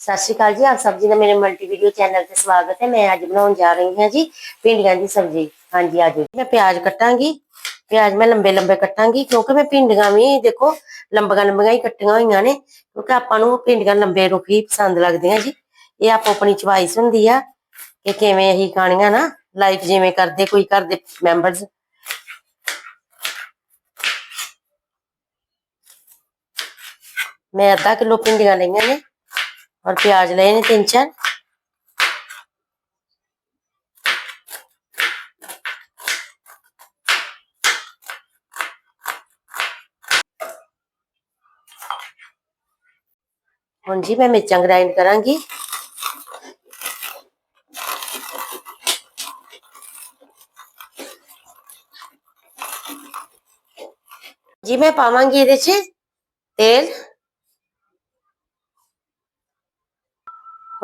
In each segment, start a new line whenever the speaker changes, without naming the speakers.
ਸਤਿ ਸ਼੍ਰੀ ਅਕਾਲ ਜੀ ਆਪ ਸਭ ਜੀ ਦਾ ਮੇਰੇ ਮਲਟੀ ਵੀਡੀਓ ਚੈਨਲ ਤੇ ਸਵਾਗਤ ਹੈ ਮੈਂ ਅੱਜ ਬਣਾਉਣ ਜਾ ਰਹੀ ਹਾਂ ਜੀ ਭਿੰਡੀਆਂ ਦੀ ਸਬਜ਼ੀ ਹਾਂਜੀ ਆਜੋ ਮੈਂ ਪਿਆਜ਼ ਕੱਟਾਂਗੀ ਪਿਆਜ਼ ਮੈਂ ਲੰਬੇ ਲੰਬੇ ਕੱਟਾਂਗੀ ਕਿਉਂਕਿ ਮੈਂ ਭਿੰਡੀਆਂ ਵੀ ਦੇਖੋ ਲੰਬੀਆਂ ਲੰਬੀਆਂ ਹੀ ਕੱਟੀਆਂ ਹੋਈਆਂ ਨੇ ਕਿਉਂਕਿ ਆਪਾਂ ਨੂੰ ਭਿੰਡੀਆਂ ਲੰਬੇ ਰੁੱਖ ਹੀ ਪਸੰਦ ਲੱਗਦੀਆਂ ਜੀ ਇਹ ਆਪੋ ਆਪਣੀ ਚੁਆਇਸ ਹੁੰਦੀ ਆ ਕਿ ਕਿਵੇਂ ਅਸੀਂ ਖਾਣੀਆਂ ਨਾ ਲਾਈਕ ਜਿਵੇਂ ਕਰਦੇ ਕੋਈ ਘਰ ਦੇ ਮੈਂਬਰਸ ਮੈਂ ਅੱਧਾ ਕਿਲੋ ਭਿੰਡੀਆਂ ਲਈਆਂ ਨੇ और प्याज ले तीन चार। हूँ जी मैं मिर्चा ग्राइंड करा जी मैं पावगी ये तेल।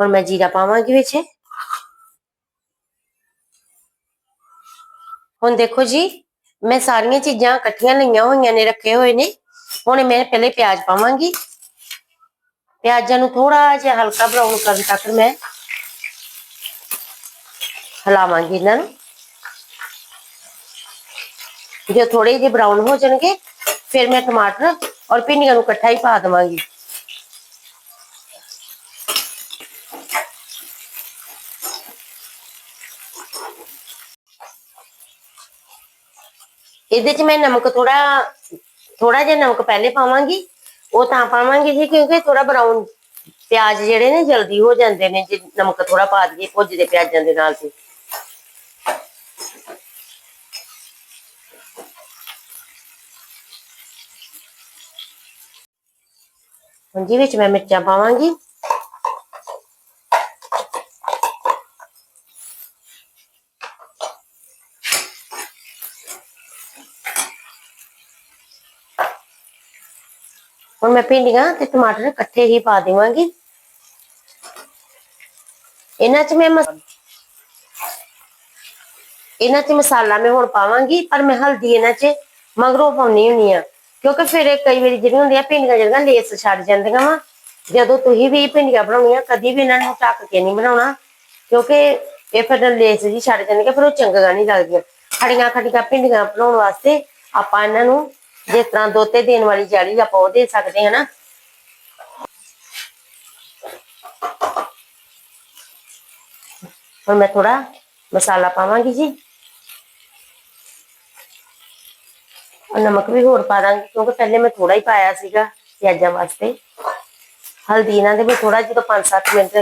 ਤੇਲ ਹੁਣ ਮੈਂ ਜੀਰਾ ਪਾਵਾਂਗੀ ਵਿੱਚ ਹੁਣ ਦੇਖੋ ਜੀ ਮੈਂ ਸਾਰੀਆਂ ਚੀਜ਼ਾਂ ਇਕੱਠੀਆਂ ਲਈਆਂ ਹੋਈਆਂ ਨੇ ਰੱਖੇ ਹੋਏ ਨੇ ਹੁਣ ਮੈਂ ਪਹਿਲੇ ਪਿਆਜ਼ ਪਾਵਾਂਗੀ ਪਿਆਜ਼ਾਂ ਨੂੰ ਥੋੜਾ ਜਿਹਾ ਹਲਕਾ ਬਰਾਊਨ ਕਰਨ ਤੱਕ ਮੈਂ ਹਲਾਵਾਂਗੀ ਇਹਨਾਂ ਨੂੰ ਜੇ ਥੋੜੇ ਜਿਹੇ ਬਰਾਊਨ ਹੋ ਜਾਣਗੇ ਫਿਰ ਮੈਂ ਟਮਾਟਰ ਔਰ ਭਿੰਡੀਆਂ ਨੂੰ ਇਕੱਠਾ ਹੀ ਪਾ ਦਵਾਂਗੀ ਇਹਦੇ ਚ ਮੈਂ ਨਮਕ ਥੋੜਾ ਥੋੜਾ ਜਿਹਾ ਨਮਕ ਪਹਿਲੇ ਪਾਵਾਂਗੀ। ਉਹ ਤਾਂ ਪਾਵਾਂਗੀ ਜੀ, ਕਿਉਂਕਿ ਥੋੜਾ ਬਰਾਊਨ ਪਿਆਜ਼ ਜਿਹੜੇ ਨੇ ਜਲਦੀ ਹੋ ਜਾਂਦੇ ਨੇ, ਜੇ ਨਮਕ ਥੋੜਾ ਪਾ ਦਈਏ ਭੁੱਜਦੇ ਪਿਆਜ਼ਾਂ ਦੇ ਨਾਲ ਤੇ। ਹੁਣ ਜੀ ਵਿੱਚ ਮੈਂ ਮਿਰਚਾਂ ਪਾਵਾਂਗੀ। ਹੁਣ ਮੈਂ ਭਿੰਡੀਆਂ ਤੇ ਟਮਾਟਰ ਇਕੱਠੇ ਹੀ ਪਾ ਦੇਵਾਂਗੀ। ਇਹਨਾਂ 'ਚ ਮੈਂ ਇਹਨਾਂ 'ਚ ਮਸਾਲਾ ਮੈਂ ਹੁਣ ਪਾਵਾਂਗੀ, ਪਰ ਮੈਂ ਹਲਦੀ ਇਹਨਾਂ 'ਚ ਮਗਰੋਂ ਪਾਉਣੀ ਹੁੰਨੀ ਆ। ਕਿਉਂਕਿ ਫਿਰ ਕਈ ਵਾਰੀ ਜਿਹੜੀਆਂ ਹੁੰਦੀਆਂ ਭਿੰਡੀਆਂ ਜਿਹੜੀਆਂ ਲੇਸ ਛੱਡ ਜਾਂਦੀਆਂ ਵਾ, ਜਦੋਂ ਤੁਸੀਂ ਵੀ ਭਿੰਡੀਆਂ ਬਣਾਉਣੀਆਂ, ਕਦੀ ਵੀ ਇਹਨਾਂ ਨੂੰ ਢੱਕ ਕੇ ਨਹੀਂ ਬਣਾਉਣਾ। ਕਿਉਂਕਿ ਇਹ ਫਿਰ ਲੇਸ ਜੀ ਛੱਡ ਜਾਂਦੀਆਂ ਫਿਰ ਉਹ ਚੰਗਾ ਨਹੀਂ ਲੱਗਦੀਆਂ। ਖੜੀਆਂ ਖੜੀਆਂ ਭਿੰਡੀਆਂ ਬਣਾਉਣ ਵਾਸਤੇ ਆਪਾਂ ਇਹਨਾਂ ਨੂੰ ਜਿਸ ਤਰ੍ਹਾਂ ਦੋਤੇ ਦੇਣ ਵਾਲੀ ਜਾਲੀ ਆਪਾਂ ਉਹ ਦੇ ਸਕਦੇ ਹਾਂ ਨਾ ਹੁਣ ਮੈਂ ਥੋੜਾ ਮਸਾਲਾ ਪਾਵਾਂਗੀ ਜੀ ਔਰ ਨਮਕ ਵੀ ਹੋਰ ਪਾ ਦਾਂਗੀ ਕਿਉਂਕਿ ਪਹਿਲੇ ਮੈਂ ਥੋੜਾ ਹੀ ਪਾਇਆ ਸੀਗਾ ਪਿਆਜ਼ਾਂ ਵਾਸਤੇ ਹਲਦੀ ਇਹਨਾਂ ਦੇ ਵੀ ਥੋੜਾ ਜਦੋਂ 5-7 ਮਿੰਟ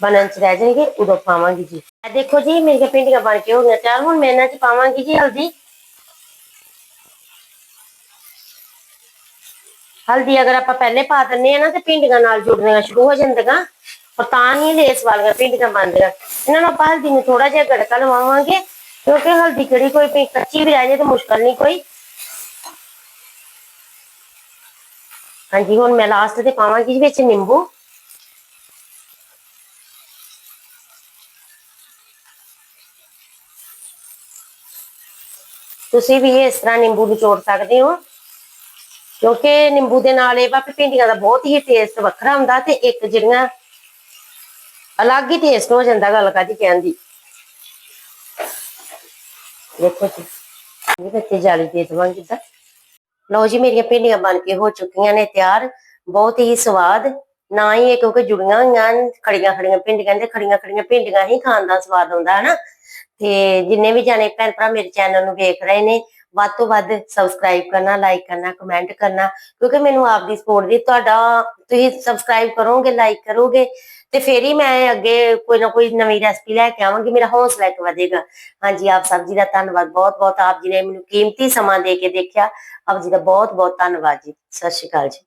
ਬਣਨ ਚ ਰਹਿ ਜਾਣਗੇ ਉਦੋਂ ਪਾਵਾਂਗੀ ਜੀ ਇਹ ਦੇਖੋ ਜੀ ਮੇਰੀਆਂ ਭਿੰਡੀਆਂ ਬਣ ਕੇ ਹੋ ਗਈਆਂ ਤਿਆਰ ਹੁਣ ਮੈਂ ਇਹਨਾਂ ਚ ਪਾਵਾਂਗੀ ਜੀ ਹਲਦੀ ਹਲਦੀ ਅਗਰ ਆਪਾਂ ਪਹਿਲੇ ਪਾ ਦਿੰਨੇ ਆ ਨਾ ਤੇ ਭਿੰਡੀਆਂ ਨਾਲ ਜੁੜਨੀਆਂ ਸ਼ੁਰੂ ਹੋ ਜਾਂਦੀਆਂ। ਪਰ ਤਾਂ ਨਹੀਂ ਲੇਸ ਵਾਲੀਆਂ ਭਿੰਡੀਆਂ ਬਣਦੀਆਂ ਇਹਨਾਂ ਨੂੰ ਆਪਾਂ ਹਲਦੀ ਨੂੰ ਥੋੜਾ ਜਿਹਾ ਗੜਕਾ ਲਵਾਵਾਂਗੇ, ਕਿਉਂਕਿ ਹਲਦੀ ਕਿਹੜੀ ਕੋਈ ਕੱਚੀ ਵੀ ਰਹਿ ਜਾਏ ਤੇ ਮੁਸ਼ਕਲ ਨਹੀਂ ਕੋਈ। ਹਾਂਜੀ, ਹੁਣ ਮੈਂ ਲਾਸਟ ਤੇ ਪਾਵਾਂਗੀ ਵਿੱਚ ਨਿੰਬੂ। ਤੁਸੀਂ ਵੀ ਇਸ ਤਰ੍ਹਾਂ ਨਿੰਬੂ ਨਿਚੋੜ ਸਕਦੇ ਹੋ। ਕਿਉਂਕਿ ਨਿੰਬੂ ਦੇ ਨਾਲ ਇਹ ਵਾ ਵੀ ਭਿੰਡੀਆਂ ਦਾ ਬਹੁਤ ਹੀ ਟੇਸਟ ਵੱਖਰਾ ਹੁੰਦਾ ਤੇ ਇੱਕ ਜਿਹੜੀਆਂ ਅਲੱਗ ਹੀ ਟੇਸਟ ਹੋ ਜਾਂਦਾ ਗੱਲ ਕਾਦੀ ਕਹਿੰਦੀ ਦੇਖੋ ਜੀ, ਇਹ ਬੱਚੇ ਜਾਲੀ ਦੇ ਦਵਾਂਗੇ ਤਾਂ ਲਓ ਜੀ, ਮੇਰੀਆਂ ਭਿੰਡੀਆਂ ਬਣ ਕੇ ਹੋ ਚੁੱਕੀਆਂ ਨੇ ਤਿਆਰ। ਬਹੁਤ ਹੀ ਸਵਾਦ, ਨਾ ਹੀ ਇਹ ਕਿਉਂਕਿ ਜੁੜੀਆਂ ਹੋਈਆਂ ਖੜੀਆਂ ਖੜੀਆਂ ਭਿੰਡੀਆਂ ਤੇ ਖੜੀਆਂ ਖੜੀਆਂ ਭਿੰਡੀਆਂ ਹੀ ਖਾਣ ਦਾ ਸਵਾਦ ਹੁੰਦਾ ਹੈ ਨਾ ਤੇ ਜਿੰਨੇ ਵੀ ਜਾਣੇ ਭੈਣ ਭਰਾ ਮੇਰੇ ਚੈਨਲ ਨੂੰ ਵੇਖ ਰਹੇ ਨੇ ਵੱਧ ਤੋਂ ਵੱਧ ਸਬਸਕ੍ਰਾਈਬ ਕਰਨਾ ਲਾਈਕ ਕਰਨਾ ਕਮੈਂਟ ਕਰਨਾ, ਕਿਉਂਕਿ ਮੈਨੂੰ ਆਪ ਸਪੋਰਟ ਦੀ ਤੁਹਾਡਾ, ਤੁਸੀਂ ਸਬਸਕ੍ਰਾਈਬ ਕਰੋਗੇ ਲਾਈਕ ਕਰੋਗੇ, ਤੇ ਫੇਰ ਹੀ ਮੈਂ ਅੱਗੇ ਕੋਈ ਨਾ ਕੋਈ ਨਵੀਂ ਰੈਸਪੀ ਲੈ ਕੇ ਆਵਾਂਗੀ, ਮੇਰਾ ਹੌਸਲਾ ਇੱਕ ਵਧੇਗਾ। ਹਾਂਜੀ, ਆਪ ਸਭ ਜੀ ਦਾ ਧੰਨਵਾਦ ਬਹੁਤ ਬਹੁਤ ਆਪ ਜੀ ਨੇ ਮੈਨੂੰ ਕੀਮਤੀ ਸਮਾਂ ਦੇ ਕੇ ਦੇਖਿਆ। ਆਪ ਜੀ ਦਾ ਬਹੁਤ ਬਹੁਤ ਧੰਨਵਾਦ ਜੀ। ਸਤਿ ਸ਼੍ਰੀ ਅਕਾਲ ਜੀ।